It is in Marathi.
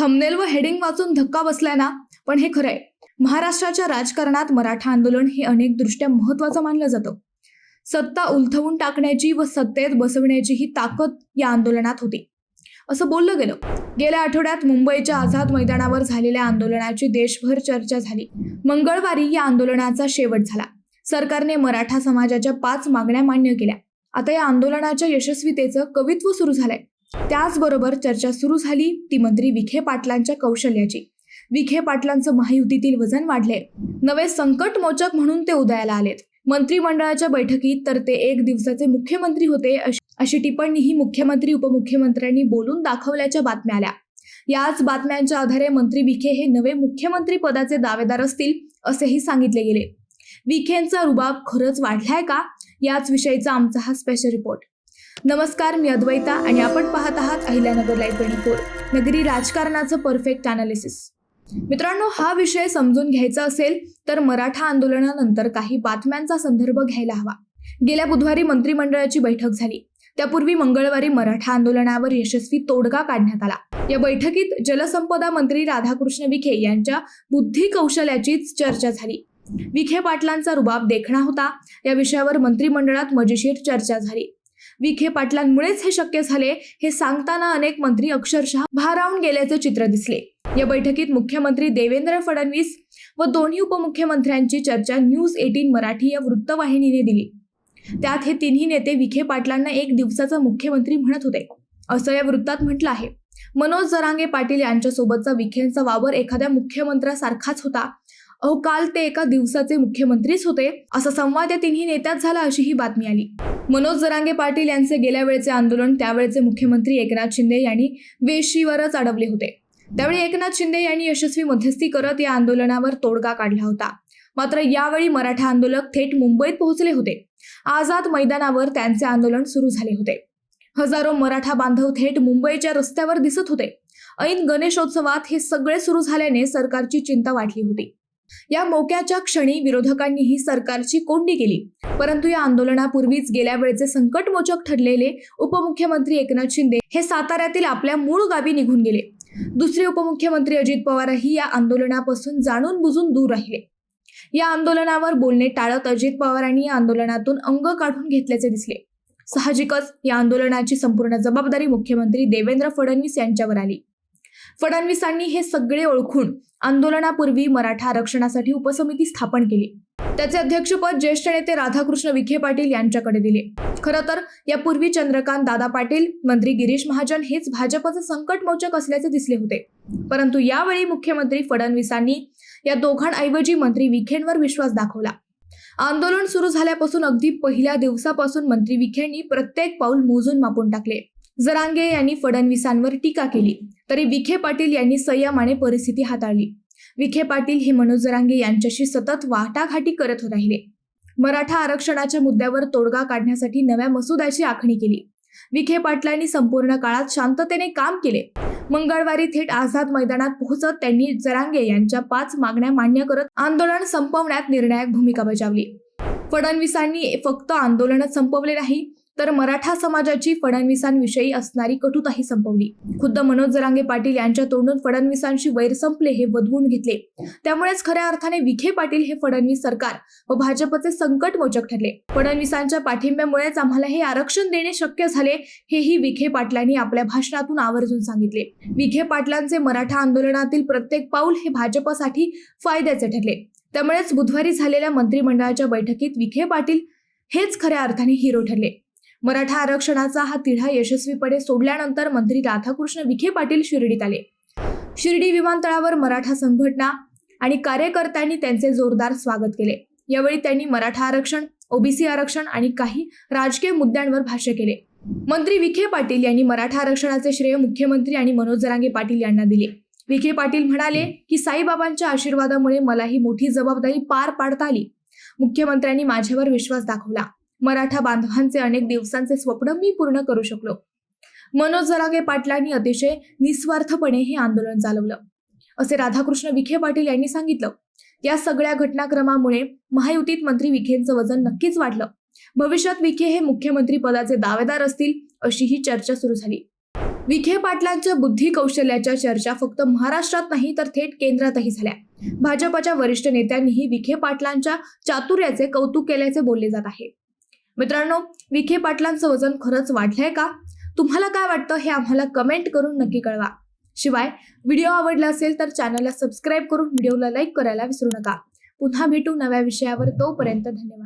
थंबनेल व हेडिंग वाचून धक्का बसलाय ना? पण हे खरंय. महाराष्ट्राच्या राजकारणात मराठा आंदोलन हे अनेक दृष्ट्या महत्वाचं मानलं जातं. सत्ता उलथवून टाकण्याची व सत्तेत बसवण्याची ही ताकद या आंदोलनात होती. असं बोललं गेलं. गेल्या आठवड्यात मुंबईच्या आझाद मैदानावर झालेल्या आंदोलनाची देशभर चर्चा झाली. मंगळवारी या आंदोलनाचा शेवट झाला. सरकारने मराठा समाजाच्या पाच मागण्या मान्य केल्या. आता या आंदोलनाच्या यशस्वीतेचं कवित्व सुरू झालंय. त्याचबरोबर चर्चा सुरू झाली. ती मंत्री विखे पाटलांच्या कौशल्याची. विखे पाटलांचं महायुतीतील वजन वाढले. नवे संकट मोचक म्हणून ते उदयाला आलेत. मंत्रिमंडळाच्या बैठकीत तर ते एक दिवसाचे मुख्यमंत्री होते अशी- टिप्पणीही मुख्यमंत्री उपमुख्यमंत्र्यांनी बोलून दाखवल्याच्या बातम्या आल्या. याच बातम्यांच्या आधारे मंत्री विखे हे नवे मुख्यमंत्री पदाचे दावेदार असतील असेही सांगितले गेले. विखेंचा रुबाब खरंच वाढलाय का? याच विषयीचा आमचा हा स्पेशल रिपोर्ट नमस्कार मी अद्वैता आणि आपण पाहत आहात अहिल्यानगर लाईव्ह ट्वेंटी फोर नगरी राजकारणाचं परफेक्ट अनालिसिस मित्रांनो हा विषय समजून घ्यायचा असेल तर मराठा आंदोलनानंतर काही बातम्यांचा संदर्भ घ्यायला हवा. गेल्या बुधवारी मंत्रिमंडळाची बैठक झाली. त्यापूर्वी मंगळवारी मराठा आंदोलनावर यशस्वी तोडगा काढण्यात आला. या बैठकीत जलसंपदा मंत्री राधाकृष्ण विखे यांच्या बुद्धी कौशल्याचीच चर्चा झाली. विखे पाटलांचा रुबाब देखणा होता. या विषयावर मंत्रिमंडळात मजेशीर चर्चा झाली. विखे पाटलांमुळेच हे शक्य झाले हे सांगताना अनेक मंत्री अक्षरशः भारावून गेल्याचे चित्र दिसले. या बैठकीत मुख्यमंत्री देवेंद्र फडणवीस व दोन्ही उपमुख्यमंत्र्यांची चर्चा न्यूज एटीन मराठी या वृत्तवाहिनीने दिली. त्यात हे तिन्ही नेते विखे पाटलांना एक दिवसाचा मुख्यमंत्री म्हणत होते. असं या वृत्तात म्हटलं आहे. मनोज जरांगे पाटील यांच्यासोबतचा विखेंचा वावर एखाद्या मुख्यमंत्र्यासारखाच होता. अहो काल ते एका दिवसाचे मुख्यमंत्रीच होते. असा संवाद या तिन्ही नेत्यात झाला अशी ही बातमी आली. मनोज जरांगे पाटील यांचे गेल्या वेळचे आंदोलन त्यावेळचे मुख्यमंत्री एकनाथ शिंदे यांनी वेशीवरच अडवले होते. त्यावेळी एकनाथ शिंदे यांनी यशस्वी मध्यस्थी करत या आंदोलनावर तोडगा काढला होता. मात्र यावेळी मराठा आंदोलक थेट मुंबईत पोहोचले होते. आझाद मैदानावर त्यांचे आंदोलन सुरू झाले होते. हजारो मराठा बांधव थेट मुंबईच्या रस्त्यावर दिसत होते. ऐन गणेशोत्सवात हे सगळे सुरू झाल्याने सरकारची चिंता वाढली होती. या मोक्याच्या क्षणी विरोधकांनीही सरकारची कोंडी केली. परंतु या आंदोलनापूर्वीच गेल्या वेळचे संकटमोचक ठरलेले उपमुख्यमंत्री एकनाथ शिंदे हे साताऱ्यातील आपल्या मूळ गावी निघून गेले. दुसरे उपमुख्यमंत्री अजित पवारही या आंदोलनापासून जाणून बुजून दूर राहिले. या आंदोलनावर बोलणे टाळत अजित पवारांनी या आंदोलनातून अंग काढून घेतल्याचे दिसले. साहजिकच या आंदोलनाची संपूर्ण जबाबदारी मुख्यमंत्री देवेंद्र फडणवीस यांच्यावर आली. फडणवीसांनी हे सगळे ओळखून आंदोलनापूर्वी मराठा आरक्षणासाठी उपसमिती स्थापन केली. त्याचे अध्यक्षपद ज्येष्ठ नेते राधाकृष्ण विखे पाटील यांच्याकडे दिले. खरं तर यापूर्वी चंद्रकांत दादा पाटील मंत्री गिरीश महाजन हेच भाजपचं संकटमोचक असल्याचे दिसले होते. परंतु यावेळी मुख्यमंत्री फडणवीसांनी या दोघांऐवजी मंत्री विखेंवर विश्वास दाखवला. आंदोलन सुरू झाल्यापासून अगदी पहिल्या दिवसापासून मंत्री विखेंनी प्रत्येक पाऊल मोजून मापून टाकले. जरांगे यांनी फडणवीसांवर टीका केली. तरी विखे पाटील यांनी संयमाने परिस्थिती हाताळली. विखे पाटील हे मनोज जरांगे यांच्याशी सतत वाटाघाटी करत राहिले. मराठा आरक्षणाच्या मुद्द्यावर तोडगा काढण्यासाठी नव्या मसुद्याची आखणी केली. विखे पाटलांनी संपूर्ण काळात शांततेने काम केले. मंगळवारी थेट आझाद मैदानात पोहोचत त्यांनी जरांगे यांच्या पाच मागण्या मान्य करत आंदोलन संपवण्यात निर्णायक भूमिका बजावली. फडणवीसांनी फक्त आंदोलनच संपवले नाही तर मराठा समाजाची फडणवीसांविषयी असणारी कटुताही संपवली. खुद्द मनोज जरांगे पाटील यांच्या तोंडून फडणवीसांशी वैर संपले हे वधवून घेतले. त्यामुळेच खऱ्या अर्थाने विखे पाटील हे फडणवीस सरकार व भाजपचे संकटमोचक ठरले. फडणवीसांच्या पाठिंब्यामुळेच आम्हाला हे आरक्षण देणे शक्य झाले हेही विखे पाटलांनी आपल्या भाषणातून आवर्जून सांगितले. विखे पाटलांचे मराठा आंदोलनातील प्रत्येक पाऊल हे भाजपसाठी फायद्याचे ठरले. त्यामुळेच बुधवारी झालेल्या मंत्रिमंडळाच्या बैठकीत विखे पाटील हेच खऱ्या अर्थाने हिरो ठरले. मराठा आरक्षणाचा हा तिढा यशस्वीपणे सोडल्यानंतर मंत्री राधाकृष्ण विखे पाटील शिर्डीत आले. शिर्डी विमानतळावर मराठा संघटना आणि कार्यकर्त्यांनी त्यांचे जोरदार स्वागत केले. यावेळी त्यांनी मराठा आरक्षण ओबीसी आरक्षण आणि काही राजकीय मुद्द्यांवर भाष्य केले. मंत्री विखे पाटील यांनी मराठा आरक्षणाचे श्रेय मुख्यमंत्री आणि मनोज जरांगे पाटील यांना दिले. विखे पाटील म्हणाले की साईबाबांच्या आशीर्वादामुळे मला ही मोठी जबाबदारी पार पाडता आली. मुख्यमंत्र्यांनी माझ्यावर विश्वास दाखवला. मराठा बांधवांचे अनेक दिवसांचे स्वप्न मी पूर्ण करू शकलो. मनोज जरागे पाटलांनी अतिशय निस्वार्थपणे हे आंदोलन चालवलं. असे राधाकृष्ण विखे पाटील यांनी सांगितलं या सगळ्या घटनाक्रमामुळे महायुतीत मंत्री विखेंचं वजन नक्कीच वाढलं. भविष्यात विखे हे मुख्यमंत्री पदाचे दावेदार असतील अशी ही चर्चा सुरू झाली. विखे पाटलांच्या बुद्धी कौशल्याच्या चर्चा फक्त महाराष्ट्रात नाही तर थेट केंद्रातही झाल्या. भाजपच्या वरिष्ठ नेत्यांनीही विखे पाटलांच्या चातुर्याचे कौतुक केल्याचे बोलले जात आहे. मित्रांनो विखे पाटलांचं वजन खरंच वाढलंय का? तुम्हाला काय वाटतं हे आम्हाला कमेंट करून नक्की कळवा. शिवाय व्हिडिओ आवडला असेल तर चॅनलला सबस्क्राईब करून व्हिडिओला लाईक करायला विसरू नका. पुन्हा भेटू नव्या विषयावर. तोपर्यंत धन्यवाद.